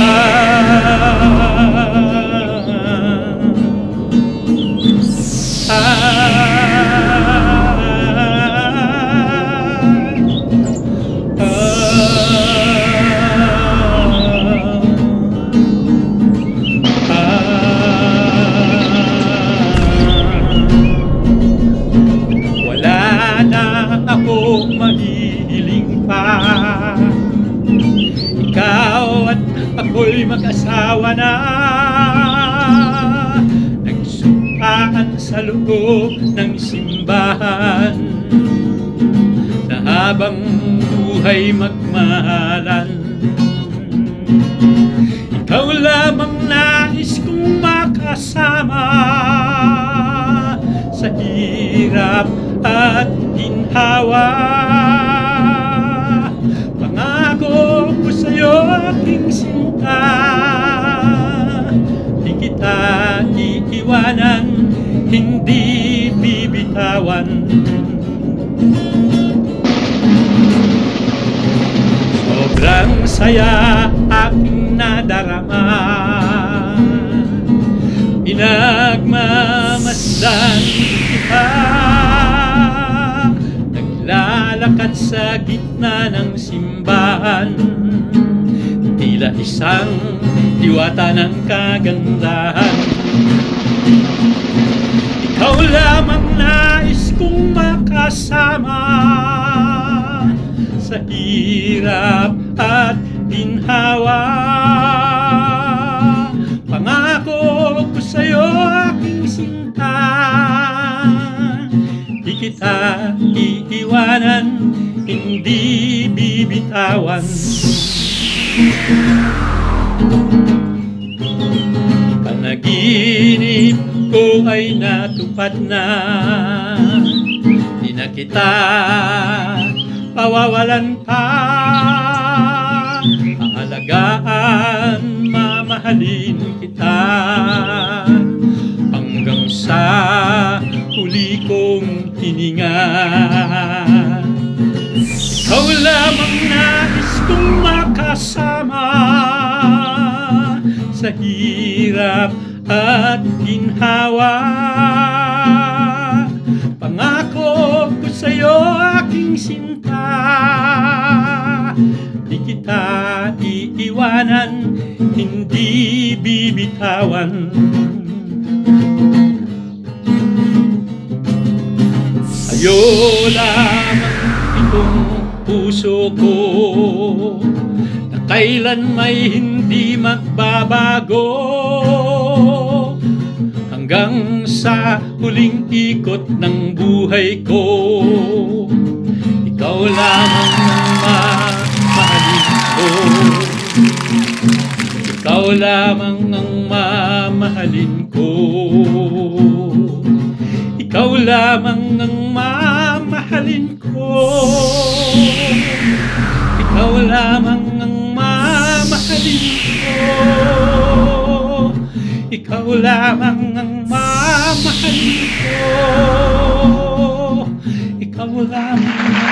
爱。Ako'y mag-asawa na. Nagsukaan sa loob ng simbahan. Na habang buhay magmahalan. Ikaw lamang nais kong makasama. Sa hirap at ginhawa kita iiwanan, hindi bibitawan. Sobrang saya aking nadarama. Pinagmamasdan kita. Naglalakad sa gitna ng simbahan Tila isang diwata ng kagandahan. Ikaw lamang nais kong makasama Sa hirap at ginhawa Pangako ko sa'yo aking sinta Di kita iiwanan, hindi bibitawan Panaginip ko ay natupad na. Di na kita pawawalan pa. Aalagaan, mamahalin kita. Hanggang sa huli kong hininga Sa hirap at ginhawa. Pangako ko sa'yo aking sinta. Di kita iiwanan, hindi bibitawan. Sa'yo lamang itong puso ko kailan may hindi magbabago? Hanggang sa huling ikot ng buhay ko Ikaw lamang ang mamahalin ko. Ikaw lamang ang mamahalin ko. Ikaw lamang ang mamahalin ko. Ikaw lamang Ikaw lamang ang mamahalin ko. Ikaw lamang